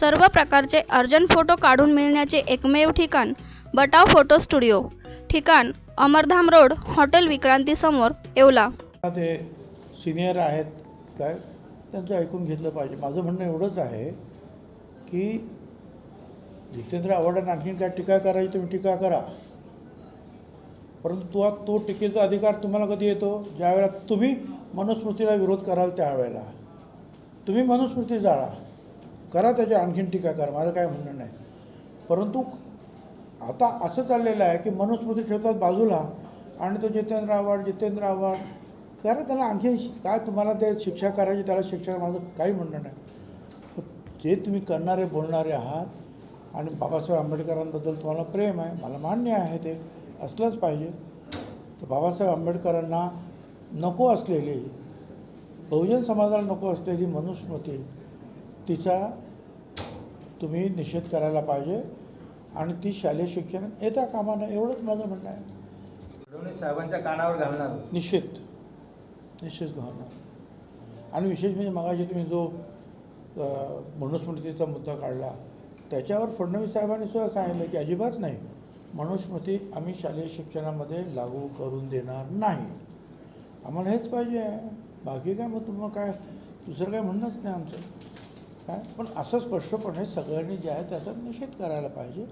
सर्व प्रकारचे urgent photo काढून मिळण्याचे एकमेव ठिकाण बटाव फोटो स्टुडिओ. ठिकाण अमरधाम रोड हॉटेल विक्रांती समोर येवला. ते सिनियर आहेत काय त्यांचं ऐकून घेतलं पाहिजे. माझं म्हणणं एवढंच आहे की जितेंद्र आव्हाडांना आणखीन काय टीका करायची तुम्ही टीका करा. परंतु तो तो टीकेचा अधिकार तुम्हाला कधी येतो? ज्यावेळेला तुम्ही मनुस्मृतीला विरोध कराल त्यावेळेला. तुम्ही मनुस्मृती जाळा. करा त्याच्या आणखीन टीका करा माझं काय म्हणणं नाही. परंतु आता असं चाललेलं आहे की मनुस्मृती ठेवतात बाजूला आणि तो जितेंद्र आव्हाड जितेंद्र आव्हाड करा त्याला आणखी काय तुम्हाला ते शिक्षा करायची त्याला शिक्षा माझं काही म्हणणं नाही. जे तुम्ही करणारे बोलणारे आहात आणि बाबासाहेब आंबेडकरांबद्दल तुम्हाला प्रेम आहे मला मान्य आहे ते असलंच पाहिजे. तर बाबासाहेब आंबेडकरांना नको असलेली बहुजन समाजाला नको असलेली मनुस्मृती तिचा तुम्ही निषेध करायला पाहिजे. आणि ती शालेय शिक्षणात येता कामा नये एवढंच माझं म्हणणं आहे. फडणवीस साहेबांच्या कानावर घालणार. निश्चित निश्चित घालणार. आणि विशेष म्हणजे मगाशी तुम्ही जो मनुस्मृतीचा मुद्दा काढला त्याच्यावर फडणवीस साहेबांनी सुद्धा सांगितलं की अजिबात नाही. मनुस्मृती आम्ही शालेय शिक्षणामध्ये लागू करून देणार नाही. आम्हाला हेच पाहिजे आहे. बाकी काय मग तुम्हाला काय? दुसरं काय म्हणणंच नाही आमचं. काय पण असं स्पष्टपणे सगळ्यांनी जे आहे त्याचा निषेध करायला पाहिजे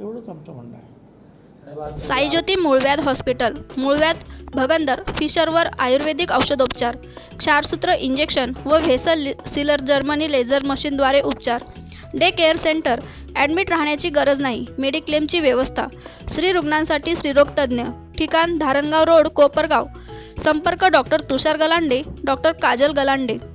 एवढंच आमचं म्हणणं आहे. साईज्योती मूळव्याध हॉस्पिटल मूळव्याध भगंदर फिशरवर आयुर्वेदिक औषधोपचार क्षारसूत्र इंजेक्शन व व्हेसल सिलर जर्मनी लेझर मशीनद्वारे उपचार. डे केअर सेंटर ॲडमिट राहण्याची गरज नाही मेडिक्लेमची व्यवस्था. स्त्री रुग्णांसाठी स्त्रीरोगतज्ञ ठिकाण धारणगाव रोड कोपरगाव. संपर्क डॉक्टर तुषार गलांडे डॉक्टर काजल गलांडे.